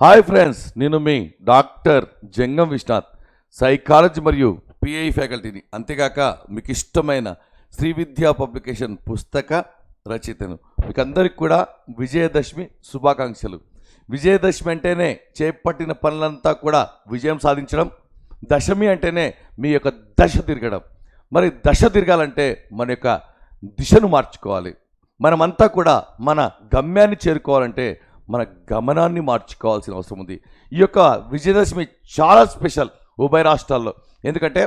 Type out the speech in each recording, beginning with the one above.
Hi friends నేను మీ doctor Jangam Viswanath psychology మరియు పిఐ ఫ్యాకల్టీని. అంతేగాక మీకు ఇష్టమైన శ్రీ విద్యా పబ్లికేషన్ పుస్తక రచయితను. మీకు అందరికి కూడా విజయదశమి శుభాకాంక్షలు. విజయదశమి అంటేనే చేపట్టిన పనులంతా కూడా విజయం సాధించడం దశమి అంటేనే మీ యొక్క దశ తిరగడం. మరి దశ తిరగాలంటే మన యొక్క దిశను మార్చుకోవాలి. మనమంతా కూడా మన గమ్యాన్ని చేరుకోవాలంటే మన గమనాన్ని మార్చుకోవాల్సిన అవసరం ఉంది. ఈ యొక్క విజయదశమి చాలా స్పెషల్ ఉభయ రాష్ట్రాల్లో. ఎందుకంటే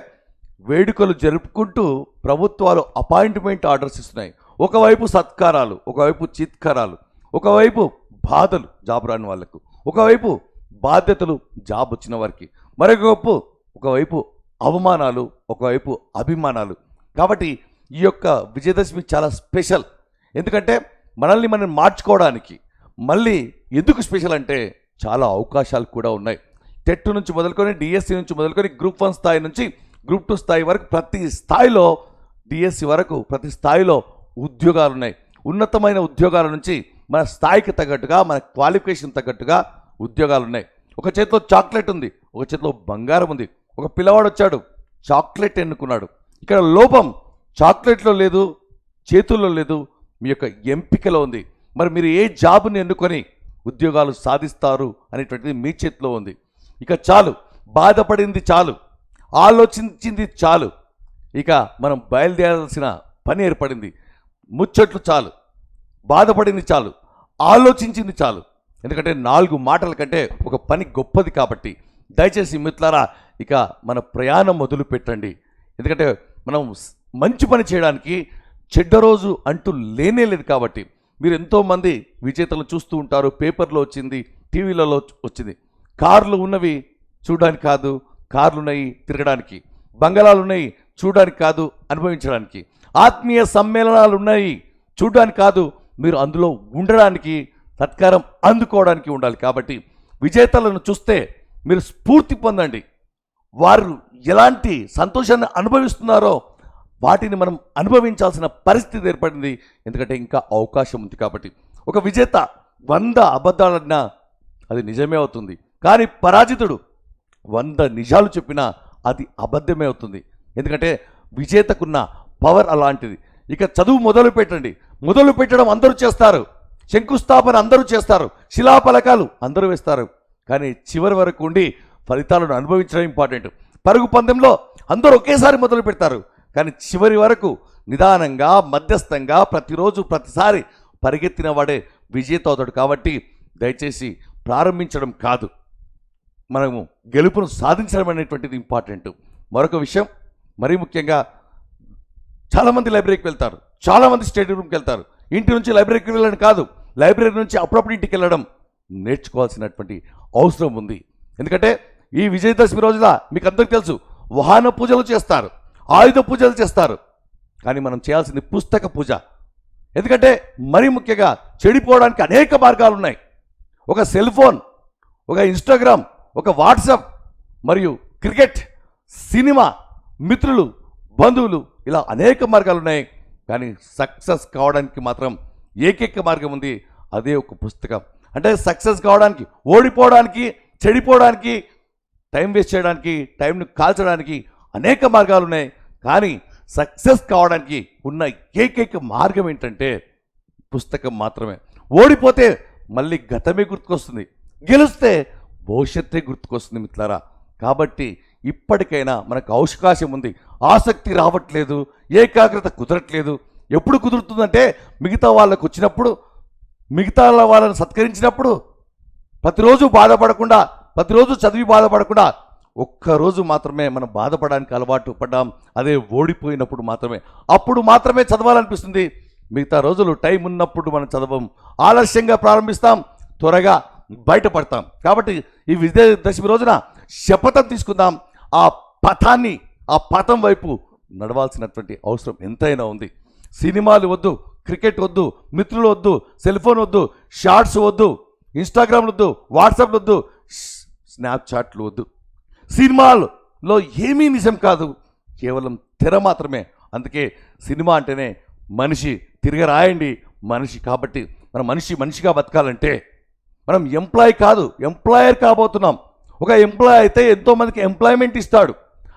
వేడుకలు జరుపుకుంటూ ప్రభుత్వాలు అపాయింట్మెంట్ ఆర్డర్స్ ఇస్తున్నాయి. ఒకవైపు సత్కారాలు ఒకవైపు చిత్కారాలు ఒకవైపు బాధలు జాబ్ రాని వాళ్ళకు ఒకవైపు బాధ్యతలు జాబ్ వచ్చిన వారికి మరొక గొప్ప ఒకవైపు అవమానాలు ఒకవైపు అభిమానాలు. కాబట్టి ఈ యొక్క విజయదశమి చాలా స్పెషల్. ఎందుకంటే మనల్ని మనం మార్చుకోవడానికి మళ్ళీ ఎందుకు స్పెషల్ అంటే చాలా అవకాశాలు కూడా ఉన్నాయి. టెట్ నుంచి మొదలుకొని డిఎస్సి నుంచి మొదలుకొని గ్రూప్ వన్ స్థాయి నుంచి గ్రూప్ టూ స్థాయి వరకు ప్రతి స్థాయిలో డిఎస్సి వరకు ప్రతి స్థాయిలో ఉద్యోగాలు ఉన్నాయి. ఉన్నతమైన ఉద్యోగాల నుంచి మన స్థాయికి తగ్గట్టుగా మన క్వాలిఫికేషన్ తగ్గట్టుగా ఉద్యోగాలు ఉన్నాయి. ఒక చేతిలో చాక్లెట్ ఉంది ఒక చేతిలో బంగారం ఉంది. ఒక పిల్లవాడు వచ్చాడు చాక్లెట్ ఎన్నుకున్నాడు. ఇక్కడ లోపం చాక్లెట్లో లేదు చేతుల్లో లేదు మీ యొక్క ఎంపికలో ఉంది. మరి మీరు ఏ జాబ్ని ఎన్నుకొని ఉద్యోగాలు సాధిస్తారు అనేటువంటిది మీ చేతిలో ఉంది. ఇక చాలు. బాధపడింది చాలు. ఆలోచించింది చాలు. ఇక మనం బయలుదేరాల్సిన పని ఏర్పడింది. ముచ్చట్లు చాలు. బాధపడింది చాలు. ఆలోచించింది చాలు. ఎందుకంటే నాలుగు మాటల కంటే ఒక పని గొప్పది కాబట్టి. దయచేసి మిత్రులారా ఇక మన ప్రయాణం మొదలు పెట్టండి ఎందుకంటే మనం మంచి పని చేయడానికి చెడ్డ రోజు అంటూ లేనే లేదు కాబట్టి. మీరు ఎంతోమంది విజేతలు చూస్తూ ఉంటారు? పేపర్లో వచ్చింది టీవీలలో వచ్చింది. కార్లు ఉన్నవి చూడడానికి కాదు కార్లు ఉన్నాయి తిరగడానికి. బంగళాలు ఉన్నాయి చూడడానికి కాదు అనుభవించడానికి. ఆత్మీయ సమ్మేళనాలు ఉన్నాయి చూడడానికి కాదు మీరు అందులో ఉండడానికి సత్కారం అందుకోవడానికి ఉండాలి. కాబట్టి విజేతలను చూస్తే మీరు స్ఫూర్తి పొందండి. వారు ఎలాంటి సంతోషాన్ని అనుభవిస్తున్నారో వాటిని మనం అనుభవించాల్సిన పరిస్థితి ఏర్పడింది. ఎందుకంటే ఇంకా అవకాశం ఉంది కాబట్టి. ఒక విజేత వంద అబద్ధాలన్నా అది నిజమే అవుతుంది. కానీ పరాజితుడు వంద నిజాలు చెప్పినా అది అబద్ధమే అవుతుంది. ఎందుకంటే విజేతకున్న పవర్ అలాంటిది. ఇక చదువు మొదలు పెట్టండి. మొదలు పెట్టడం అందరూ చేస్తారు. శంకుస్థాపన అందరూ చేస్తారు. శిలాఫలకాలు అందరూ వేస్తారు. కానీ చివరి వరకు ఉండి ఫలితాలను అనుభవించడం ఇంపార్టెంట్. పరుగు పందెంలో అందరూ ఒకేసారి మొదలు పెడతారు. కానీ చివరి వరకు నిదానంగా మధ్యస్థంగా ప్రతిరోజు ప్రతిసారి పరిగెత్తిన వాడే విజేత అవుతాడు కాబట్టి దయచేసి ప్రారంభించడం కాదు. మనము గెలుపును సాధించడం అనేటువంటిది ఇంపార్టెంట్ మరొక విషయం మరీ ముఖ్యంగా చాలామంది లైబ్రరీకి వెళ్తారు. చాలామంది స్టడీ రూమ్కి వెళ్తారు. ఇంటి నుంచి లైబ్రరీకి వెళ్ళడం కాదు. లైబ్రరీ నుంచి అప్పుడప్పుడు ఇంటికి వెళ్ళడం నేర్చుకోవాల్సినటువంటి అవసరం ఉంది. ఎందుకంటే ఈ విజయదశమి రోజున మీకు అందరికీ తెలుసు వాహన పూజలు చేస్తారు. ఆయుధ పూజలు చేస్తారు. కానీ మనం చేయాల్సింది పుస్తక పూజ. ఎందుకంటే మరీ ముఖ్యంగా చెడిపోవడానికి అనేక మార్గాలు ఉన్నాయి. ఒక సెల్ ఫోన్ ఒక ఇన్స్టాగ్రామ్ ఒక వాట్సాప్ మరియు క్రికెట్ సినిమా మిత్రులు బంధువులు ఇలా అనేక మార్గాలు ఉన్నాయి. కానీ సక్సెస్ కావడానికి మాత్రం ఏకైక మార్గం ఉంది అదే ఒక పుస్తకం. అంటే సక్సెస్ కావడానికి ఓడిపోవడానికి చెడిపోవడానికి టైం వేస్ట్ చేయడానికి టైంను కాల్చడానికి అనేక మార్గాలు ఉన్నాయి. కానీ సక్సెస్ కావడానికి ఉన్న ఏకైక మార్గం ఏంటంటే పుస్తకం మాత్రమే. ఓడిపోతే మళ్ళీ గతమే గుర్తుకొస్తుంది. గెలిస్తే భవిష్యత్తే గుర్తుకొస్తుంది మిత్రులారా. కాబట్టి ఇప్పటికైనా మనకు అవకాశం ఉంది. ఆసక్తి రావట్లేదు ఏకాగ్రత కుదరట్లేదు. ఎప్పుడు కుదురుతుందంటే మిగతా వాళ్ళకు వచ్చినప్పుడు మిగతా వాళ్ళని సత్కరించినప్పుడు ప్రతిరోజు బాధపడకుండా ప్రతిరోజు చదివి బాధపడకుండా ఒక్కరోజు మాత్రమే మనం బాధపడడానికి అలవాటు పడ్డాం అదే ఓడిపోయినప్పుడు మాత్రమే. అప్పుడు మాత్రమే చదవాలనిపిస్తుంది. మిగతా రోజులు టైం ఉన్నప్పుడు మనం చదవం. ఆలస్యంగా ప్రారంభిస్తాం త్వరగా బయటపడతాం. కాబట్టి ఈ విజయదశమి రోజున శపథం తీసుకుందాం. ఆ పథాన్ని ఆ పథం వైపు నడవాల్సినటువంటి అవసరం ఎంతైనా ఉంది. సినిమాలు వద్దు క్రికెట్ వద్దు మిత్రులు వద్దు సెల్ ఫోన్ వద్దు షార్ట్స్ వద్దు ఇన్స్టాగ్రామ్ వద్దు వాట్సాప్ వద్దు స్నాప్చాట్లు వద్దు. సినిమాల్లో ఏమీ నిజం కాదు. కేవలం తెర మాత్రమే. అందుకే సినిమా అంటేనే మనిషి తిరిగి రాయండి. మనిషి కాబట్టి మన మనిషి మనిషిగా బతకాలంటే మనం ఎంప్లాయ్ కాదు ఎంప్లాయర్ కాబోతున్నాం. ఒక ఎంప్లాయ్ అయితే ఎంతోమందికి ఎంప్లాయ్మెంట్ ఇస్తాడు.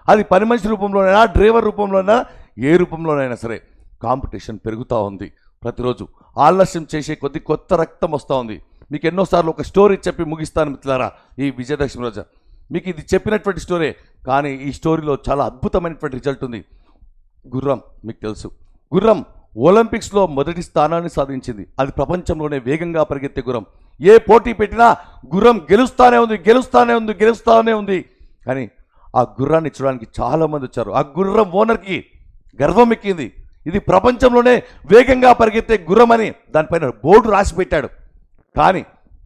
అది పని మనిషి రూపంలోనైనా డ్రైవర్ రూపంలోనైనా ఏ రూపంలోనైనా సరే కాంపిటీషన్ పెరుగుతూ ఉంది. ప్రతిరోజు ఆలస్యం చేసే కొద్ది కొత్త రక్తం వస్తూ ఉంది. మీకు ఎన్నోసార్లు ఒక స్టోరీ చెప్పి ముగిస్తాను మిత్రులారా. ఈ విజయదశమి రోజు. మీకు ఇది చెప్పినటువంటి స్టోరీ కానీ ఈ స్టోరీలో చాలా అద్భుతమైనటువంటి రిజల్ట్ ఉంది. గుర్రం మీకు తెలుసు. గుర్రం ఒలింపిక్స్లో మొదటి స్థానాన్ని సాధించింది. అది ప్రపంచంలోనే వేగంగా పరిగెత్తే గుర్రం. ఏ పోటీ పెట్టినా గుర్రం గెలుస్తానే ఉంది గెలుస్తానే ఉంది గెలుస్తానే ఉంది. కానీ ఆ గుర్రాన్ని చూడడానికి చాలామంది వచ్చారు. ఆ గుర్రం ఓనర్కి గర్వం ఎక్కింది. ఇది ప్రపంచంలోనే వేగంగా పరిగెత్తే గుర్రం అని దానిపైన బోర్డు రాసి పెట్టాడు. కానీ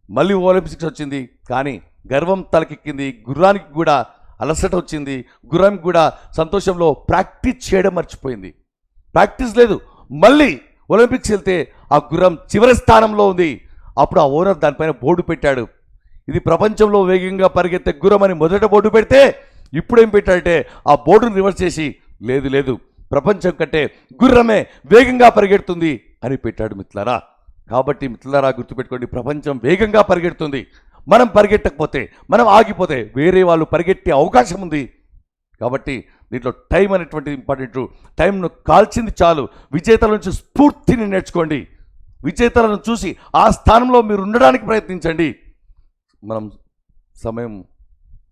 మళ్ళీ ఒలింపిక్స్ వచ్చింది. కానీ గర్వం తలకెక్కింది గుర్రానికి కూడా అలసట వచ్చింది గుర్రానికి కూడా సంతోషంలో ప్రాక్టీస్ చేయడం మర్చిపోయింది. ప్రాక్టీస్ లేదు మళ్ళీ ఒలింపిక్స్ వెళ్తే ఆ గుర్రం చివరి స్థానంలో ఉంది. అప్పుడు ఆ ఓనర్ దానిపైన బోర్డు పెట్టాడు. ఇది ప్రపంచంలో వేగంగా పరిగెత్తే గుర్రం అని మొదట బోర్డు పెడితే ఇప్పుడేం పెట్టాడంటే ఆ బోర్డును రివర్స్ చేసి లేదు లేదు ప్రపంచం కంటే గుర్రమే వేగంగా పరిగెడుతుంది అని పెట్టాడు మిత్రులారా. కాబట్టి మిత్రులారా గుర్తుపెట్టుకోండి ప్రపంచం వేగంగా పరిగెడుతుంది. మనం పరిగెట్టకపోతే మనం ఆగిపోతే వేరే వాళ్ళు పరిగెట్టే అవకాశం ఉంది. కాబట్టి దీంట్లో టైం అనేటువంటి ఇంపార్టెంట్. టైంను కాల్చింది చాలు. విజేతల నుంచి స్ఫూర్తిని నేర్చుకోండి. విజేతలను చూసి ఆ స్థానంలో మీరు ఉండడానికి ప్రయత్నించండి. మనం సమయం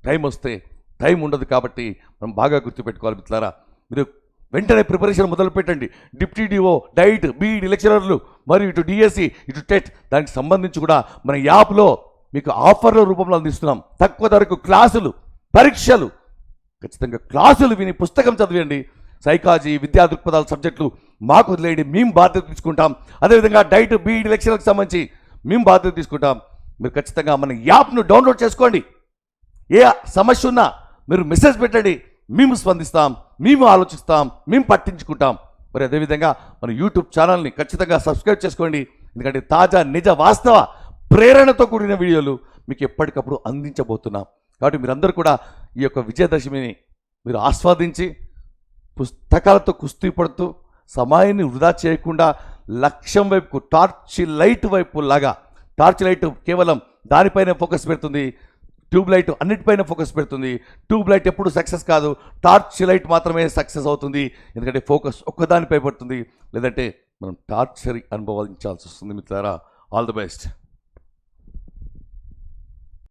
టైం వస్తే టైం ఉండదు కాబట్టి మనం బాగా గుర్తుపెట్టుకోవాలి మిత్రులారా. మీరు వెంటనే ప్రిపరేషన్ మొదలు పెట్టండి. Deputy D O DIET B E D లెక్చరర్లు మరియు ఇటు డిఎస్సి ఇటు టెట్ దానికి సంబంధించి కూడా మన యాప్లో మీకు ఆఫర్ల రూపంలో అందిస్తున్నాం. తక్కువ ధరకు క్లాసులు పరీక్షలు. ఖచ్చితంగా క్లాసులు విని పుస్తకం చదివండి సైకాలజీ విద్యా దృక్పథాల సబ్జెక్టులు మాకు వదిలేయండి. మేము బాధ్యత తీసుకుంటాం. అదేవిధంగా డైట్ బీఈడి లెక్చర్లకు సంబంధించి మేము బాధ్యత తీసుకుంటాం. మీరు ఖచ్చితంగా మన యాప్ను డౌన్లోడ్ చేసుకోండి. ఏ సమస్య ఉన్నా మీరు మెసేజ్ పెట్టండి. మేము స్పందిస్తాం. మేము ఆలోచిస్తాం. మేము పట్టించుకుంటాం. మరి అదేవిధంగా మన యూట్యూబ్ ఛానల్ని ఖచ్చితంగా సబ్స్క్రైబ్ చేసుకోండి. ఎందుకంటే తాజా నిజ వాస్తవ ప్రేరణతో కూడిన వీడియోలు మీకు ఎప్పటికప్పుడు అందించబోతున్నాం. కాబట్టి మీరందరూ కూడా ఈ యొక్క విజయదశమిని మీరు ఆస్వాదించి పుస్తకాలతో కుస్తీ పడుతూ సమయాన్ని వృధా చేయకుండా లక్ష్యం వైపు టార్చ్ లైట్ వైపు లాగా టార్చ్ లైట్ కేవలం దానిపైన ఫోకస్ పెడుతుంది ట్యూబ్ లైట్ అన్నిటిపైన ఫోకస్ పెడుతుంది ట్యూబ్ లైట్ ఎప్పుడు సక్సెస్ కాదు టార్చ్ లైట్ మాత్రమే సక్సెస్ అవుతుంది ఎందుకంటే ఫోకస్ ఒక్కదానిపై పడుతుంది లేదంటే మనం టార్చర్ అనుభవించాల్సి వస్తుంది మిత్రారా ఆల్ ది బెస్ట్.